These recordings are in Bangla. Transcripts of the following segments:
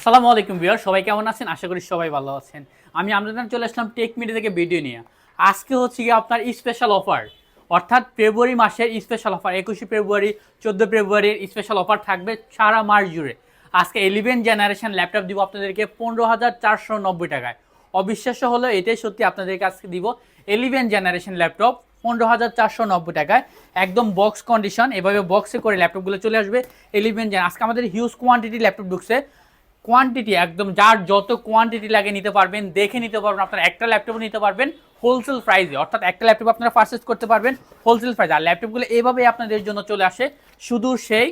আসসালামু আলাইকুম বিয়ার সবাই কেমন আছেন? আশা করি সবাই ভালো আছেন। আমি আমরাদান চলে আসলাম টেক মিডিয়া থেকে ভিডিও নিয়ে। আজকে হচ্ছে গিয়ে আপনার স্পেশাল অফার অর্থাৎ ফেব্রুয়ারি মাসের স্পেশাল অফার একুশে ফেব্রুয়ারি চোদ্দ ফেব্রুয়ারির স্পেশাল অফার থাকবে সারা মাস জুড়ে। আজকে ইলেভেন জেনারেশন ল্যাপটপ দিব আপনাদেরকে পনেরো হাজার চারশো নব্বই টাকায়। অবিশ্বাস্য হলো এটাই সত্যি আপনাদেরকে আজকে দিব ইলেভেন জেনারেশন ল্যাপটপ পনেরো হাজার চারশো নব্বই টাকায়। একদম বক্স কন্ডিশন এভাবে বক্সে করে ল্যাপটপগুলো চলে আসবে। ইলেভেন জেন আজকে আমাদের হিউজ কোয়ান্টিটি ল্যাপটপ ঢুকছে। কোয়ান্টিটি একদম যার যত কোয়ান্টিটি লাগে নিতে পারবেন, দেখে নিতে পারবেন, আপনার একটা ল্যাপটপ নিতে পারবেন হোলসেল প্রাইসে অর্থাৎ একটা ল্যাপটপ আপনারা পারচেস করতে পারবেন হোলসেল প্রাইস আর ল্যাপটপগুলো এইভাবেই আপনাদের জন্য চলে আসে, শুধু সেই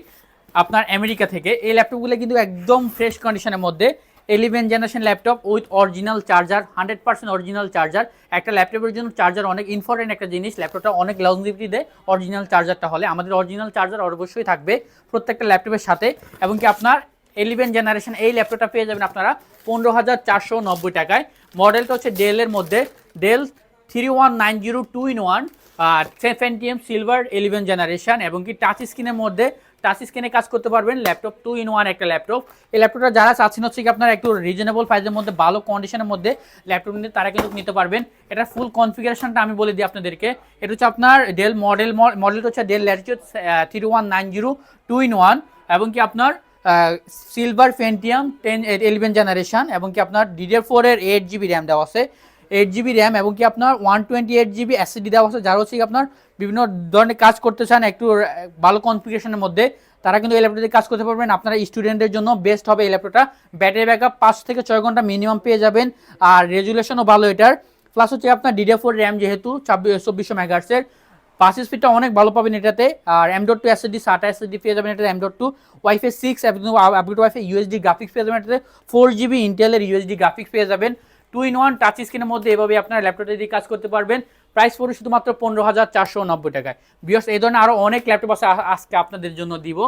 আপনার আমেরিকা থেকে। এই ল্যাপটপগুলো কিন্তু একদম ফ্রেশ কন্ডিশনের মধ্যে। Eleven generation laptop with original charger hundred percent original charger একটা ল্যাপটপের জন্য চার্জার অনেক ইম্পর্টেন্ট একটা জিনিস। ল্যাপটপটা অনেক লংজিভিটি দেয় অরিজিনাল চার্জারটা হলে। আমাদের অরিজিনাল চার্জার অবশ্যই থাকবে প্রত্যেকটা ল্যাপটপের সাথে। এবং কি আপনার ইলেভেন জেনারেশন এই ল্যাপটপটা পেয়ে যাবেন আপনারা পনেরো হাজার চারশো নব্বই টাকায়। মডেলটা হচ্ছে ডেলের মধ্যে। Dell three one nine zero two in one R seventy M silver eleven generation এবং কি টাচ স্ক্রিনের মধ্যে। টাচ স্ক্রিনে কাজ করতে পারবেন ল্যাপটপ টু ইন ওয়ান একটা ল্যাপটপ এই ল্যাপটপটা যারা চাচ্ছেন হচ্ছে কি আপনার একটু রিজনেবল প্রাইসের মধ্যে, ভালো কন্ডিশনের মধ্যে ল্যাপটপ নিতে, তারা কিন্তু নিতে পারবেন। এটা ফুল কনফিগারেশনটা আমি বলে দিই আপনাদেরকে। এটা হচ্ছে আপনার ডেল মডেল মডেলটা হচ্ছে Dell Latitude three one nine zero two in one এবং কি আপনার silver Pentium ten eleven generation এবং কি আপনার ডিডিআর ফোরের এইট জিবি র্যাম দেওয়া আছে। এইট জিবি র্যাম এবং কি আপনার one twenty eight GB SSD দেওয়া আছে, যারা হচ্ছে আপনার বিভিন্ন ধরনের কাজ করতে চান, একটু ভালো কনফিগারেশনের মধ্যে, তারা কিন্তু এই ল্যাপটপে কাজ করতে পারবেন। আপনারা স্টুডেন্টদের জন্য বেস্ট হবে এই ল্যাপটপটা ব্যাটারি ব্যাকআপ পাঁচ থেকে ছয় ঘণ্টা মিনিমাম পেয়ে যাবেন আর রেজুলেশনও ভালো এটার। প্লাস হচ্ছে আপনার ডিডিআর ফোর র্যাম যেহেতু ছাব্বিশ চব্বিশশো মেগাহার্সের পাস স্পিডটা অনেক ভালো পাবেন এটাতে। আর M dot two SSD SATA SSD পেয়ে যাবেন এটাতে M dot two wifi six update wifi UHD graphics পেয়ে যাবেন এটাতে। ফোর জিবি ইন্টেলের ইউএসডি গ্রাফিক্স পেয়ে যাবেন। টু ইন ওয়ান টাচ স্ক্রিনের মধ্যে এভাবে আপনার ল্যাপটপে দিয়ে কাজ করতে পারবেন। প্রাইস পড়বে শুধুমাত্র পনেরো হাজার চারশো নব্বই টাকায়। বিয়স এই ধরনের আরও অনেক ল্যাপটপ আছে আজকে আপনাদের জন্য দিব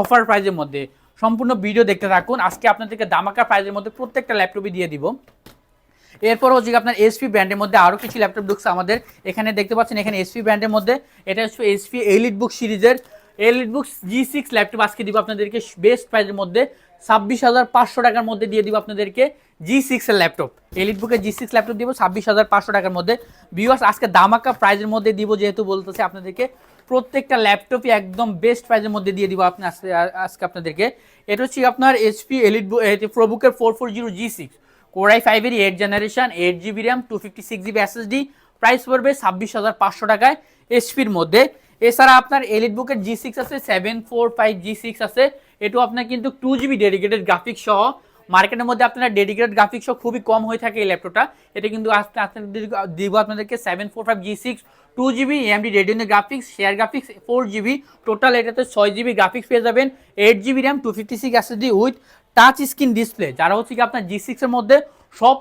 অফার প্রাইজের মধ্যে। সম্পূর্ণ ভিডিও দেখতে থাকুন। আজকে আপনাদেরকে দামাকা প্রাইজের মধ্যে প্রত্যেকটা ল্যাপটপই দিয়ে দিব। এরপর হচ্ছে আপনার এসপি ব্র্যান্ডের মধ্যে আরও কিছু ল্যাপটপ বুকস আমাদের এখানে দেখতে পাচ্ছেন। এখানে এসপি ব্র্যান্ডের মধ্যে এটা হচ্ছে এসপি এলিট বুক সিরিজের EliteBook G six laptop আজকে দিব আপনাদেরকে। বেস্ট প্রাইসের মধ্যে ছাব্বিশ হাজার পাঁচশো টাকার মধ্যে দিয়ে দিব আপনাদেরকে জি সিক্সের ল্যাপটপ এলিট বুকের জি সিক্স ল্যাপটপ দিব ছাব্বিশ হাজার পাঁচশো টাকার মধ্যে। বিওয়াস আজকে দামাকা প্রাইজের মধ্যে দিব যেহেতু বলতেছে আপনাদেরকে। প্রত্যেকটা ল্যাপটপই একদম বেস্ট প্রাইজের মধ্যে দিয়ে দিব আপনি আজকে আপনাদেরকে। এটা হচ্ছে আপনার HP elite book প্রোবুকের four four zero G six core i ফাইভের eight generation eight GB RAM two fifty six GB SSD price পড়বে ছাব্বিশ হাজার পাঁচশো টাকায় এইচপির মধ্যে। এছাড়া আপনার এলিট বুকের জি সিক্স আছে seven four five G six আছে। এটাও আপনার কিন্তু টু জিবি ডেডিকেটেড গ্রাফিক্স সহ। মার্কেটের মধ্যে আপনার ডেডিকেটেড গ্রাফিক্স খুবই কম হয়ে থাকে এই ল্যাপটপটা এটা কিন্তু আজকে আপনাদের দিব আপনাদেরকে seven four five G six two GB AMD রেডিওনের graphics share graphics four GB total এটাতে ছয় জিবি গ্রাফিক্স পেয়ে যাবেন। Eight GB RAM two fifty six SSD with touch screen display যারা হচ্ছে কি আপনার জি সিক্সের মধ্যে সব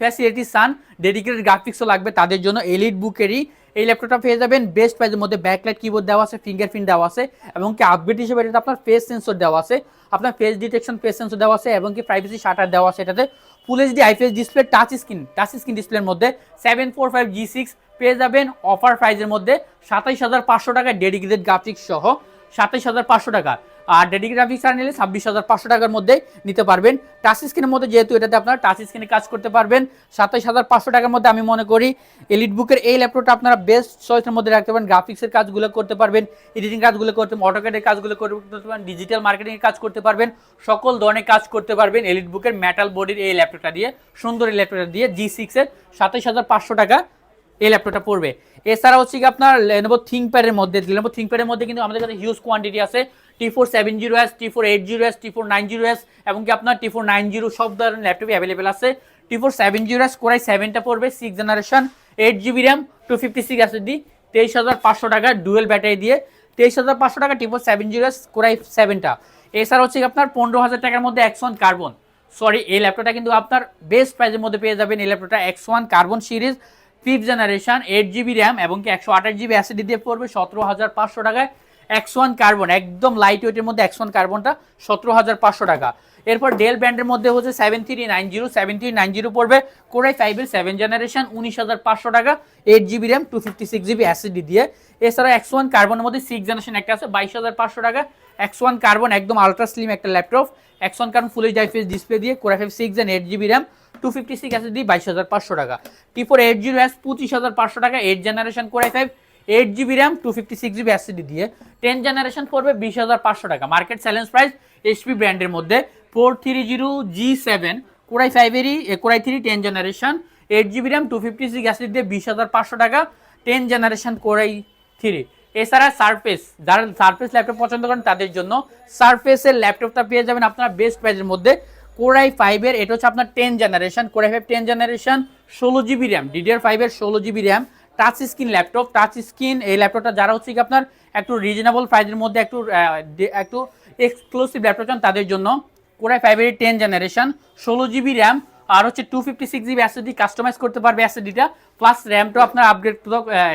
ফ্যাসিলিটি সান ডেডিকেটেড গ্রাফিক্সও লাগবে তাদের জন্য এলিট বুকেরই এই ল্যাপটপটা পেয়ে যাবেন বেস্ট প্রাইজের মধ্যে ব্যাকলাইট কিবোর্ড দেওয়া আছে ফিঙ্গারপ্রিন্ট দেওয়া আছে, এবং কি আপডেট হিসেবে এটাতে আপনার ফেস সেন্সর দেওয়া আছে, আপনার ফেস ডিটেকশন ফেস সেন্সর দেওয়া আছে, এবং কি প্রাইভেসি শাটার দেওয়া আছে এটাতে। Full HD IPS display touch screen touch screen ডিসপ্লের মধ্যে seven four five G six পেয়ে যাবেন অফার প্রাইজের মধ্যে সাতাইশ হাজার পাঁচশো টাকা ডেডিকেটেড গ্রাফিক্স সহ সাতাইশ হাজার পাঁচশো টাকা। আর ডেডি গ্রাফিক্স আর নিলে ছাব্বিশ হাজার পাঁচশো টাকার মধ্যে নিতে পারবেন। টাচ স্ক্রিনের মধ্যে যেহেতু এটাতে আপনারা টাচ স্ক্রিনে কাজ করতে পারবেন, সাতাইশ হাজার পাঁচশো টাকার মধ্যে আমি মনে করি এলিট বুকের এই ল্যাপটপটা আপনারা বেস্ট চয়েসের মধ্যে রাখতে পারেন। গ্রাফিক্সের কাজগুলো করতে পারবেন এডিটিং কাজগুলো করতে অটোকেটের কাজগুলো করতে পারেন ডিজিটাল মার্কেটিংয়ের কাজ করতে পারবেন, সকল ধরনের কাজ করতে পারবেন এলিট বুকের মেটাল বডির এই ল্যাপটপটা দিয়ে, সুন্দর এই ল্যাপটপটা দিয়ে জি সিক্সের সাতাইশ হাজার পাঁচশো টাকা এই ল্যাপটপটা পড়বে। এছাড়া হচ্ছে কি আপনার লেনোভো থিঙ্কপ্যাডের মধ্যে লেনোভো থিঙ্কপ্যাডের মধ্যে কিন্তু আমাদের কাছে হিউজ কোয়ান্টিটি আছে। T four seven zero S T four eight zero S T four nine zero S এবং কি আপনার টি ফোর নাইন জিরো সব ধরনের ল্যাপটপই অ্যাভেলেবেল আছে। T four seven zero S core i সেভেনটা পড়বে six generation eight GB RAM two fifty six SSD তেইশ হাজার পাঁচশো টাকা ডুয়েল ব্যাটারি দিয়ে। তেইশ হাজার পাঁচশো টাকা T four seven zero S core i সেভেনটা এছাড়া হচ্ছে কি আপনার পনেরো হাজার টাকার মধ্যে ওয়ান কার্বন সরি এই ল্যাপটপটা কিন্তু আপনার বেস্ট প্রাইসের মধ্যে পেয়ে যাবেন, এই ল্যাপটপটা X one carbon series fifth generation eight GB RAM এবং কি একশো আঠাশ জিবি অ্যাসিডি দিয়ে পড়বে, সতেরো হাজার পাঁচশো টাকায়। এক্স ওয়ান কার্বন একদম লাইট ওয়েটের মধ্যে এক্স ওয়ান কার্বনটা সতেরো হাজার পাঁচশো টাকা। এরপর ডেল ব্র্যান্ডের মধ্যে হচ্ছে seven three nine zero seven three nine zero পড়বে। কোরাই ফাইভের সেভেন জেনারেশন উনিশ হাজার পাঁচশো টাকা। Eight GB RAM two fifty six GB SSD দিয়ে। এছাড়া এক্স ওয়ান কার্বনের মধ্যে সিক্স জেনারেশন একটা আছে, বাইশ হাজার পাঁচশো টাকা। এক্স ওয়ান কার্বন একদম আলট্রা স্লিম একটা laptop X one carbon full H display দিয়ে core i five six and eight GB RAM two fifty six SSD বাইশ হাজার পাঁচশো টাকা। T four eight zero S পঁচিশ হাজার পাঁচশো টাকা। Eight generation core i five eight GB RAM two fifty six GB SSD দিয়ে টেন জেনারেশন পড়বে বিশ হাজার পাঁচশো টাকা। মার্কেট চ্যালেঞ্জ প্রাইস এইচপি ব্র্যান্ডের মধ্যে four three zero G seven core i ফাইভেরই core i three ten generation eight GB RAM two fifty six SSD দিয়ে বিশ হাজার পাঁচশো টাকা ten generation core i three এছাড়া সারফেস যারা সারফেস ল্যাপটপ পছন্দ করেন তাদের জন্য সারফেসের ল্যাপটপটা পেয়ে যাবেন আপনার বেস্ট প্রাইজের মধ্যে। কোরাই ফাইভের এটা হচ্ছে আপনার ten generation core i five ten generation ষোলো জিবি র্যাম ডিডিআর ফাইভের ষোলো GB RAM touch screen laptop touch screen এই ল্যাপটপটা যারা হচ্ছে কি আপনার একটু রিজনেবল প্রাইজের মধ্যে একটু একটু এক্সক্লুসিভ ল্যাপটপ চান, তাদের জন্য কোরাই ফাইভের টেন জেনারেশন ষোলো জিবি র্যাম আর হচ্ছে two fifty six GB SSD customize করতে পারবে অ্যাসিডিটা প্লাস র্যামটাও আপনার আপগ্রেড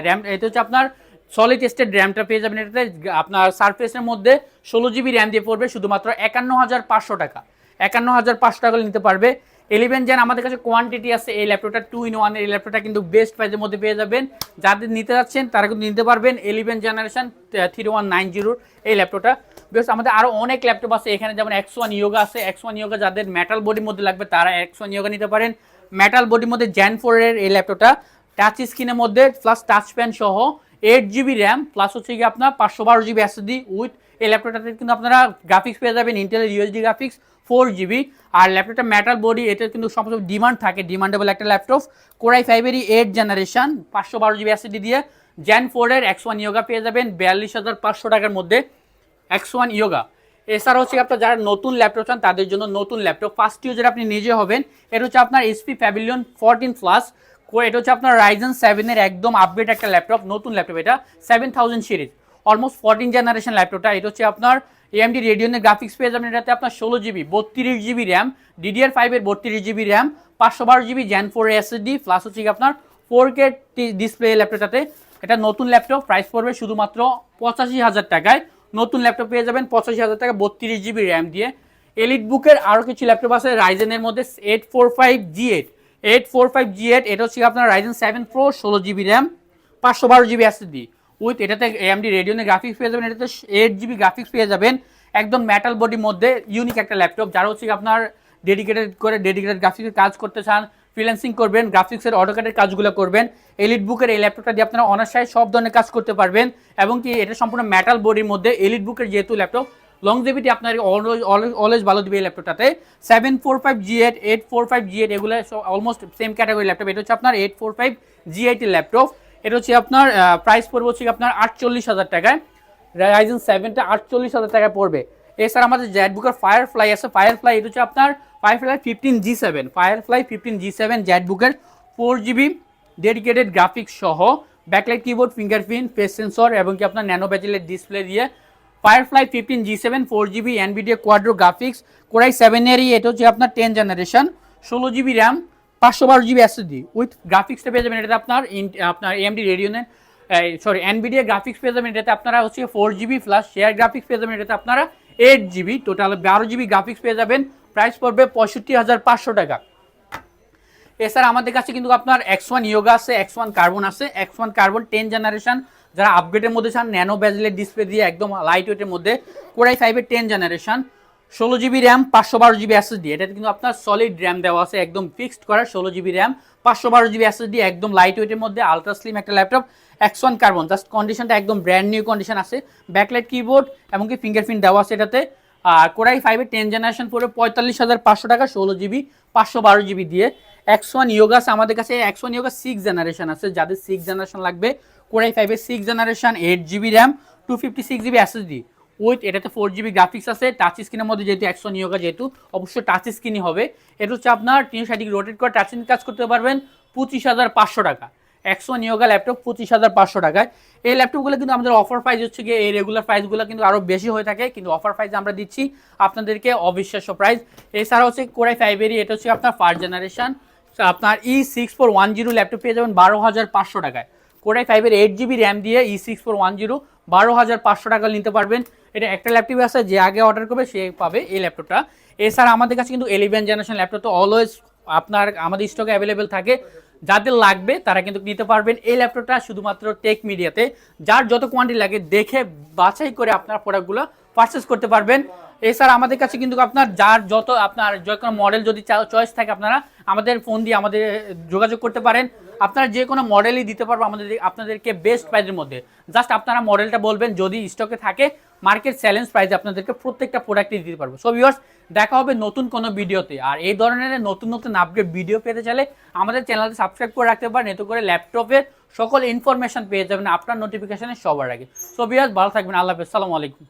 র্যাম এটা হচ্ছে আপনার সলিড স্টেট র্যামটা পেয়ে যাবেন এটাতে, আপনার সারফেসের মধ্যে ষোলো জিবি র্যাম দিয়ে পড়বে শুধুমাত্র একান্ন হাজার পাঁচশো টাকা। একান্ন হাজার পাঁচশো টাকা নিতে পারবে। ইলেভেন জেন আমাদের কাছে কোয়ান্টিটি আছে, এই ল্যাপটপটা টু ইন ওয়ান এই ল্যাপটপটা কিন্তু বেস্ট প্রাইজের মধ্যে পেয়ে যাবেন। যাদের নিতে যাচ্ছেন, তারা কিন্তু নিতে পারবেন eleven generation three one nine জিরোর এই ল্যাপটপটা বেশ আমাদের আরও অনেক ল্যাপটপ আছে, এখানে যেমন এক্স ওয়ান ইয়োগা আছে এক্স ওয়ান ইয়োগা যাদের মেটাল বডির মধ্যে লাগবে, তারা এক্স ওয়ান ইয়োগা নিতে পারেন। মেটাল বডির মধ্যে জ্যান ফোরের এই ল্যাপটপটা টাচ স্ক্রিনের মধ্যে প্লাস টাচ প্যান সহ এইট জিবি র্যাম প্লাস হচ্ছে কি আপনার পাঁচশো বারো জিবি এসএসডি উইথ এই ল্যাপটপটাতে কিন্তু আপনারা গ্রাফিক্স পেয়ে যাবেন ইন্টেলের ইউএসডি গ্রাফিক্স ফোর জিবি, আর ল্যাপটপটা মেটাল বডি এটা কিন্তু সমস্ত ডিমান্ড থাকে ডিমান্ডেবল একটা ল্যাপটপ কোরাই ফাইভেরই এইট জেনারেশন পাঁচশো বারো জিবি এসএসডি দিয়ে। জ্যান ফোরের এক্স ওয়ান ইয়োগা পেয়ে যাবেন, বিয়াল্লিশ হাজার পাঁচশো টাকার মধ্যে এক্স ওয়ান ইয়োগা এছাড়া হচ্ছে আপনার যারা নতুন ল্যাপটপ চান, তাদের জন্য নতুন ল্যাপটপ ফার্স্ট ইউজার আপনি নিজে হবেন, এটা হচ্ছে আপনার এসপি প্যাভিলিয়ন ফোরটিন প্লাস এটা হচ্ছে আপনার রাইজেন সেভেনের একদম আপডেট একটা ল্যাপটপ নতুন ল্যাপটপ এটা seven thousand series almost fourteen generation ল্যাপটপটা এটা হচ্ছে আপনার এএমডি রেডিওনের গ্রাফিক্স পেয়ে যাবেন এটাতে আপনার ষোলো জিবি বত্রিশ জিবি র্যাম ডিডিআর ফাইভের বত্রিশ জিবি র্যাম পাঁচশো বারো GB gen four SSD plus হচ্ছে আপনার ফোর কে ডিসপ্লে ল্যাপটপটাতে এটা নতুন ল্যাপটপ প্রাইস পড়বে শুধুমাত্র পঁচাশি হাজার টাকায়। নতুন ল্যাপটপ পেয়ে যাবেন পঁচাশি হাজার টাকা, বত্রিশ জিবি র্যাম দিয়ে। এলিট বুকের আরও কিছু ল্যাপটপ আছে রাইজেনের মধ্যে eight four five G eight eight four five G eight এটা হচ্ছে আপনার রাইজেন সেভেন প্রো ষোলো জিবি র্যাম পাঁচশো বারো জিবি এসএসডি উইথ এটাতে এমডি রেডিওনে গ্রাফিক্স পেয়ে যাবেন, এটাতে এইট জিবি গ্রাফিক্স পেয়ে যাবেন, একদম মেটাল বডির মধ্যে ইউনিক একটা ল্যাপটপ যারা হচ্ছে আপনার ডেডিকেটেড করে ডেডিকেটেড গ্রাফিক্সের কাজ করতে চান ফ্রিল্যান্সিং করবেন গ্রাফিক্সের অটোকাটের কাজগুলো করবেন এলিট বুকের এই ল্যাপটপটা দিয়ে আপনারা অনার্সায় সব ধরনের কাজ করতে পারবেন, এবং কি এটা সম্পূর্ণ মেটাল বডির মধ্যে এলিট বুকের যেহেতু ল্যাপটপ লংজিভিটি আপনার অলওয়েজ ভালো দিবে এই ল্যাপটপটাতে seven four five G eight eight four five G eight এগুলো অলমোস্ট সেম ক্যাটাগরি ল্যাপটপ এটা হচ্ছে আপনার এইট ফোর ফাইভ জি এইটের ল্যাপটপ এটা হচ্ছে আপনার প্রাইস পড়বে হচ্ছে আপনার আটচল্লিশ হাজার টাকায়। রাইজেন সেভেনটা আটচল্লিশ হাজার টাকায় পড়বে। এছাড়া আমাদের জ্যাটবুকের ফায়ার ফ্লাই আছে। ফায়ার ফ্লাই এটা হচ্ছে আপনার Firefly fifteen G seven Firefly fifteen G seven জ্যাটবুকের four GB dedicated graphics সহ backlight keyboard fingerprint face sensor এবং কি আপনার ন্যানো ব্যাচেলের ডিসপ্লে দিয়ে। Firefly fifteen G seven four GB NVIDIA Quadro graphics core i সেভেনেরই এটা হচ্ছে আপনার টেন জেনারেশন ষোলো জিবি র্যাম পাঁচশো বারো জিবি এসএসডি উইথ গ্রাফিক্সটা পেয়ে যাবেন এটাতে আপনার আপনার এমডি রেডিওনের সরি এনবিডিএ গ্রাফিক্স পেয়ে যাবেন এটাতে আপনারা হচ্ছে four GB plus share graphics পেয়ে যাবেন এটাতে আপনারা এইট জিবি টোটাল বারো জিবি গ্রাফিক্স পেয়ে যাবেন। প্রাইস পড়বে পঁয়ষট্টি হাজার পাঁচশো টাকা। এছাড়া আমাদের কাছে কিন্তু আপনার এক্স ওয়ান ইয়োগা আছে এক্স ওয়ান কার্বন আছে X one carbon ten generation যারা আপগ্রেডের মধ্যে চান ন্যানো ব্যাজেলের ডিসপ্লে দিয়ে একদম লাইট ওয়েটের মধ্যে কোরাই ফাইভের টেন জেনারেশন ষোলো জিবি র্যাম পাঁচশো বারো জিবি এসএসডি এটা কিন্তু আপনার সলিড র্যাম দেওয়া আছে, একদম ফিক্সড করা ষোলো জিবি র্যাম পাঁচশো বারো জিবি এসএসডি একদম লাইট ওয়েটের মধ্যে আলট্রা স্লিম একটা ল্যাপটপ ওয়ান কার্বন জাস্ট কন্ডিশনটা একদম ব্র্যান্ড নিউ কন্ডিশন আছে। ব্যাকলাইট কিবোর্ড এমনকি ফিঙ্গারপ্রিন্ট দেওয়া আছে এটাতে। আর কোরাই ফাইভের টেন জেনারেশন পড়বে পঁয়তাল্লিশ হাজার পাঁচশো টাকা ষোলো জিবি পাঁচশো বারো জিবি দিয়ে। এক্স ওয়ান ইয়োগাস আমাদের কাছে X one yoga six generation আছে, যাদের সিক্স জেনারেশন লাগবে। কোরাই ফাইভের six generation eight GB RAM two fifty six GB SSD with এটাতে ফোর জিবি গ্রাফিক্স আছে টাচ স্ক্রিনের মধ্যে যেহেতু একশো নিয়োগা যেহেতু, অবশ্যই টাচ স্ক্রিনই হবে। এটা হচ্ছে আপনার তিনশো ষাট রোটেট করে টাচ স্ক্রিন কাজ করতে পারবেন পঁচিশ হাজার পাঁচশো টাকা। একশো নিয়োগা ল্যাপটপ পঁচিশ হাজার পাঁচশো টাকায়। এই ল্যাপটপগুলো কিন্তু আমাদের অফার প্রাইস হচ্ছে গিয়ে, এই রেগুলার প্রাইসগুলো কিন্তু আরও বেশি হয়ে থাকে, কিন্তু অফার প্রাইস আমরা দিচ্ছি আপনাদেরকে অবিশ্বাস্য প্রাইস এছাড়া হচ্ছে কোরাই ফাইভেরই এটা হচ্ছে আপনার ফার্স্ট জেনারেশন আপনার E six four one zero laptop পেয়ে যাবেন বারো হাজার পাঁচশো টাকায়। কোরাই ফাইভের এইট জিবি র্যাম দিয়ে E six four one zero বারো হাজার পাঁচশো টাকা নিতে পারবেন। এটা একটা ল্যাপটপ আছে, যে আগে অর্ডার করবে, সে পাবে এই ল্যাপটপটা এছাড়া আমাদের কাছে কিন্তু ইলেভেন জেনারেশন ল্যাপটপ তো অলওয়েজ আপনার, আমাদের স্টকে অ্যাভেলেবেল থাকে। যাদের লাগবে তারা কিন্তু নিতে পারবেন এই ল্যাপটপটা শুধুমাত্র টেক মিডিয়াতে। যার যত কোয়ান্টিটি লাগে দেখে বাছাই করে আপনার প্রোডাক্টগুলো পারচেস করতে পারবেন। এছাড়া আমাদের কাছে কিন্তু আপনার যার যত আপনার যে কোনো মডেল যদি চয়েস থাকে আপনারা আমাদের ফোন দিয়ে আমাদের যোগাযোগ করতে পারেন। আপনারা যে কোনো মডেলই দিতে পারব আমাদের আপনাদেরকে বেস্ট প্রাইজের মধ্যে। জাস্ট আপনারা মডেলটা বলবেন, যদি স্টকে থাকে মার্কেট চ্যালেঞ্জ প্রাইজে আপনাদেরকে প্রত্যেকটা প্রোডাক্টই দিতে পারব। সো ভিউয়ার্স দেখা হবে নতুন কোনো ভিডিওতে। আর এই ধরনের নতুন নতুন আপগ্রেড ভিডিও পেতে চাইলে আমাদের চ্যানেলটি সাবস্ক্রাইব করে রাখতে পারেন। এতে করে ল্যাপটপের সকল ইনফরমেশন পেয়ে যাবেন, আপনার নোটিফিকেশানে সবার আগে। সো ভিউয়ার্স ভালো থাকবেন। আল্লাহ হাফেজ। সালামু আলাইকুম।